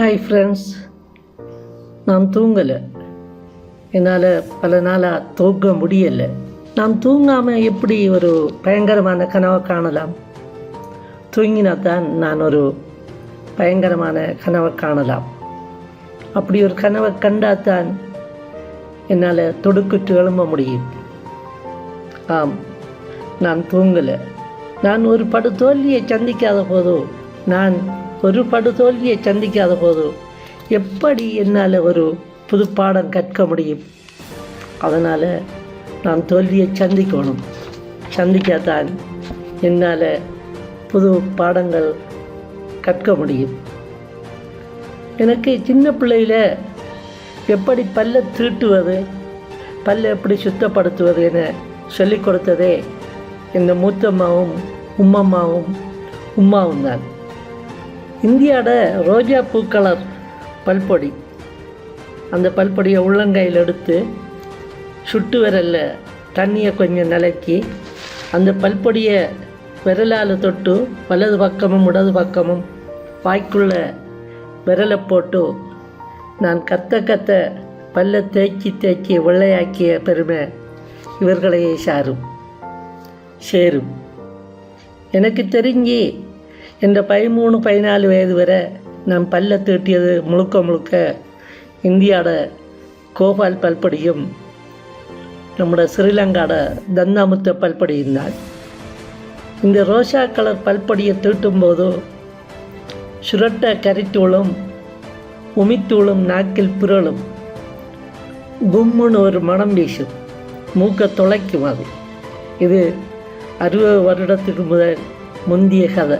Hi friends நான் தூங்கலை. என்னால் பல நாளாக தூங்க முடியலை. நான் தூங்காமல் எப்படி ஒரு பயங்கரமான கனவை காணலாம்? தூங்கினா தான் நான் ஒரு பயங்கரமான கனவை காணலாம். அப்படி ஒரு கனவை கண்டால் தான் என்னால் தொடுக்குற்று எழும்ப முடியும். ஆம் நான் தூங்கலை. நான் ஒரு படு தோல்வியை சந்திக்காத போதோ நான் ஒரு படுதோல்வியை சந்திக்காத போது எப்படி என்னால் ஒரு புது பாடம் கற்க முடியும்? அதனால் நான் தோல்வியை சந்திக்கணும். சந்திக்காதான் என்னால் புது பாடங்கள் கற்க முடியும். எனக்கு சின்ன பிள்ளையில் எப்படி பல்ல தீட்டுவது பல்ல எப்படி சுத்தப்படுத்துவது என சொல்லிக் கொடுத்ததே இந்த மூத்தம்மாவும் உம்மம்மாவும் உம்மாவும் தான் இந்தியாவோட ரோஜா பூக்கலர் பல்பொடி. அந்த பல்பொடியை உள்ளங்கையில் எடுத்து சுட்டு விரலில் தண்ணியை கொஞ்சம் நிலக்கி அந்த பல்பொடியை விரலால் தொட்டு வலது பக்கமும் இடது பக்கமும் வாய்க்குள்ள விரலை போட்டு நான் கத்த கத்த பல்ல தேய்ச்சி தேய்ச்சி வெள்ளையாக்கிய பெருமை இவர்களையே சாரும் சேரும். எனக்கு தெரிஞ்சு இந்த பதிமூணு பதினாலு வயது வரை நான் பல்ல தீட்டியது முழுக்க முழுக்க இந்தியாவோட கோபால் பல்படியும் நம்முடைய ஸ்ரீலங்காவோட தந்தாமுத்த பல்படியும் தான். இந்த ரோஷா கலர் பல்படியை தீட்டும்போது சுரட்ட கரித்தூளும் உமித்தூளும் நாக்கில் புரளும் கும்முன்னு ஒரு மனம் வீசும் மூக்க தொலைக்கும் அது. இது அறுபது வருடத்துக்கு முதல் முந்திய கதை.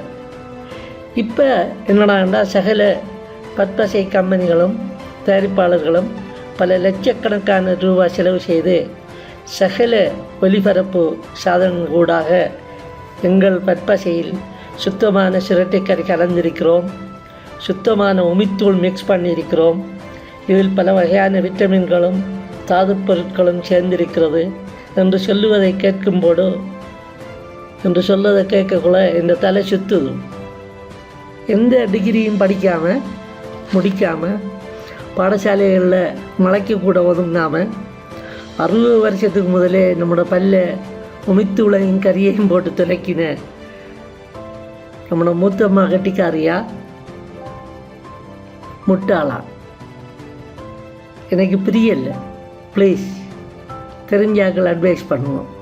இப்போ என்னடாண்டா சகல பற்பசை கம்பெனிகளும் தயாரிப்பாளர்களும் பல லட்சக்கணக்கான ரூபாய் செலவு செய்து சகல ஒலிபரப்பு சாதனங்கூடாக எங்கள் பற்பசையில் சுத்தமான சிரட்டைக்கறி கலந்திருக்கிறோம். சுத்தமான உமித்தூள் மிக்ஸ் பண்ணியிருக்கிறோம். இதில் பல வகையான விட்டமின்களும் தாதுப் பொருட்களும் சேர்ந்திருக்கிறது என்று சொல்லுவதை கேட்கும்போது என்று சொல்வதை கேட்கக்குள்ள இந்த தலை சுத்துதும் எந்த டிகிரியும் படிக்காமல் முடிக்காமல் பாடசாலைகளில் மலைக்கு கூட ஒதுங்காமல் அறுபது வருஷத்துக்கு முதலே நம்மளோட பல்ல உமித்து உலகையும் கரியையும் போட்டு துளைக்கின நம்மளோட மூத்தம்மா கட்டிக்காரியா? முட்டாளா? எனக்கு பிரியல ப்ளீஸ் தெரிஞ்சாக்கள் அட்வைஸ் பண்ணுவோம்.